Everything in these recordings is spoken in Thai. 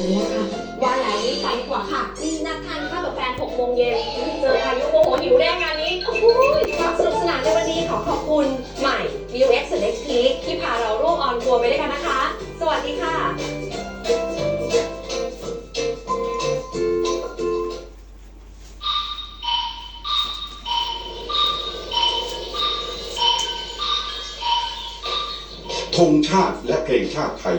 เลยอะค่ะว่าแล้วรีบไปกว่าค่ะนี่นัดทานข้าวกับแฟน6โมงเย็นเจอพายุโมโหหิวแน่งานนี้โอ้โหความสนุกสนานในวันนี้ขอขอบคุณใหม่ View X สุด X Peak ที่พาเราร่วมออนทัวร์ไปด้วยกันนะคะ สวัสดีค่ะธงชาติและเพลงชาติไทย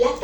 La